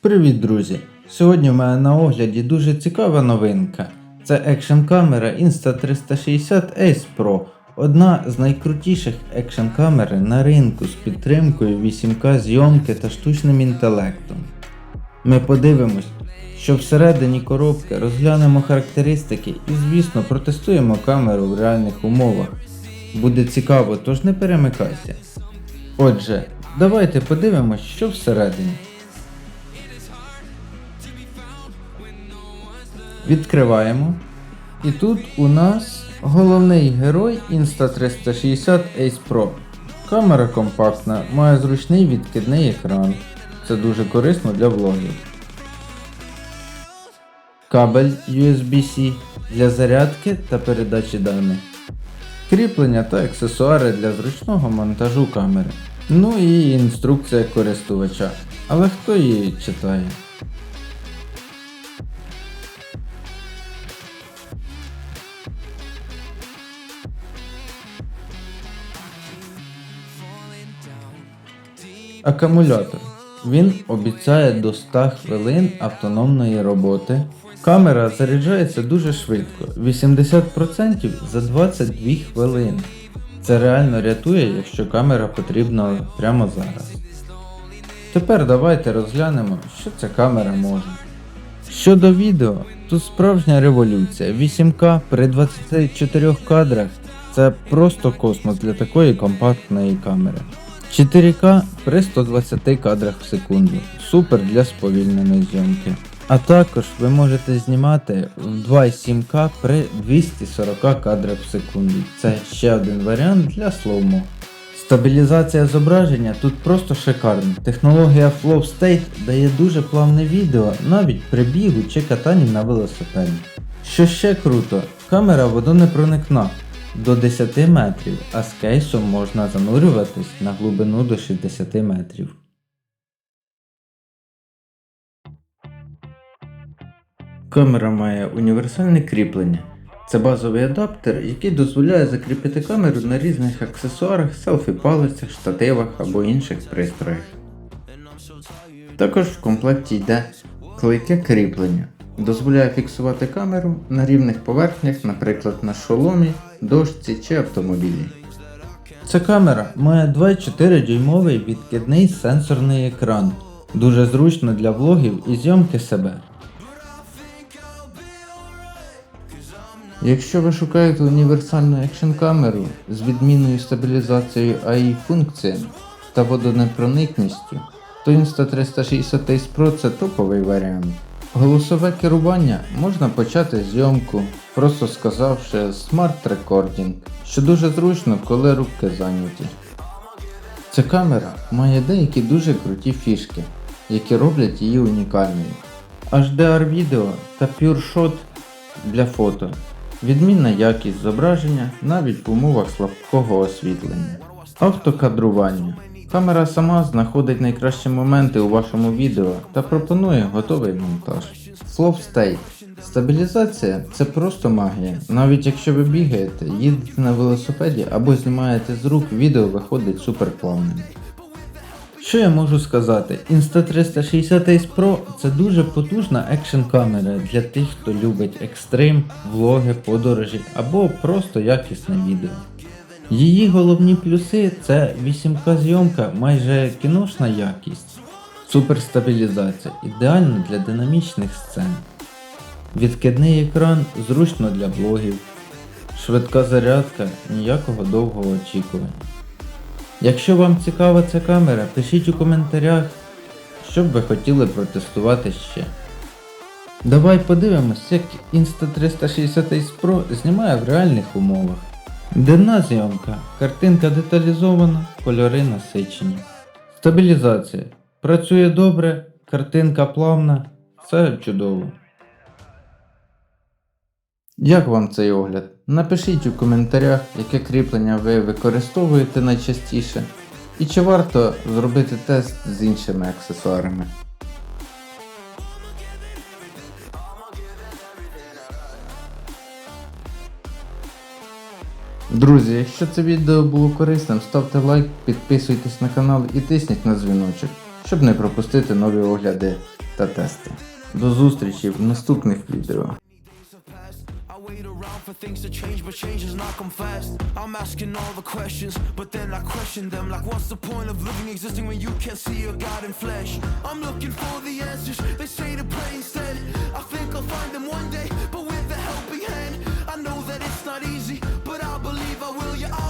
Привіт, друзі! Сьогодні в мене на огляді дуже цікава новинка. Це екшн камера Insta360 Ace Pro. Одна з найкрутіших екшн камер на ринку з підтримкою 8К зйомки та штучним інтелектом. Ми подивимось, що всередині коробки розглянемо характеристики і, звісно, протестуємо камеру в реальних умовах. Буде цікаво, тож не перемикайся. Отже, давайте подивимось, що всередині. Відкриваємо. І тут у нас головний герой Insta360 Ace Pro. Камера компактна, має зручний відкидний екран. Це дуже корисно для влогів. Кабель USB-C для зарядки та передачі даних. Кріплення та аксесуари для зручного монтажу камери. Ну і інструкція користувача. Але хто її читає? Акумулятор. Він обіцяє до 100 хвилин автономної роботи. Камера заряджається дуже швидко 80% за 22 хвилини. Це реально рятує, якщо камера потрібна прямо зараз. Тепер давайте розглянемо, що ця камера може. Щодо відео, тут справжня революція. 8К при 24 кадрах це просто космос для такої компактної камери. 4К при 120 кадрах в секунду. Супер для сповільненої зйомки. А також ви можете знімати в 2,7К при 240 кадрах в секунду. Це ще один варіант для слоумо. Стабілізація зображення тут просто шикарна. Технологія Flow State дає дуже плавне відео навіть при бігу чи катанні на велосипеді. Що ще круто, камера водонепроникна до 10 метрів, а з кейсом можна занурюватись на глибину до 60 метрів. Камера має універсальне кріплення. Це базовий адаптер, який дозволяє закріпити камеру на різних аксесуарах, селфі-палицях, штативах або інших пристроях. Також в комплекті йде клейке кріплення. Дозволяє фіксувати камеру на рівних поверхнях, наприклад на шоломі, дошці чи автомобілі. Ця камера має 2,4 дюймовий відкидний сенсорний екран. Дуже зручно для влогів і зйомки себе. Якщо ви шукаєте універсальну екшн камеру з відмінною стабілізацією AI функціями та водонепроникністю, то Insta360 Ace Pro це топовий варіант. Голосове керування можна почати зйомку, просто сказавши Smart Recording, що дуже зручно, коли руки зайняті. Ця камера має деякі дуже круті фішки, які роблять її унікальною. HDR відео та PureShot для фото. Відмінна якість зображення навіть в умовах слабкого освітлення. Автокадрування. Камера сама знаходить найкращі моменти у вашому відео та пропонує готовий монтаж. Flow State. Стабілізація це просто магія. Навіть якщо ви бігаєте, їдете на велосипеді або знімаєте з рук, відео виходить суперплавним. Що я можу сказати? Insta360 Ace Pro це дуже потужна екшн камера для тих, хто любить екстрим, влоги, подорожі або просто якісне відео. Її головні плюси це 8К зйомка, майже кіношна якість, суперстабілізація, ідеально для динамічних сцен. Відкидний екран зручно для блогів, швидка зарядка, ніякого довгого очікування. Якщо вам цікава ця камера, пишіть у коментарях, що б ви хотіли протестувати ще. Давай подивимось, як Insta360 Ace Pro знімає в реальних умовах. Денна зйомка, картинка деталізована, кольори насичені. Стабілізація. Працює добре, картинка плавна, все чудово. Як вам цей огляд? Напишіть у коментарях, яке кріплення ви використовуєте найчастіше, і чи варто зробити тест з іншими аксесуарами. Друзі, якщо це відео було корисним, ставте лайк, підписуйтесь на канал і тисніть на дзвіночок, щоб не пропустити нові огляди. та тести. До зустрічі в наступних відео. Wait around for things to change, but change does not come fast. I'm asking all the questions, but then I question them. Like, what's the point of living, existing when you can't see your God in flesh? I'm looking for the answers, they say to pray instead. I think I'll find them one day, but with a helping hand. I know that it's not easy, Never will you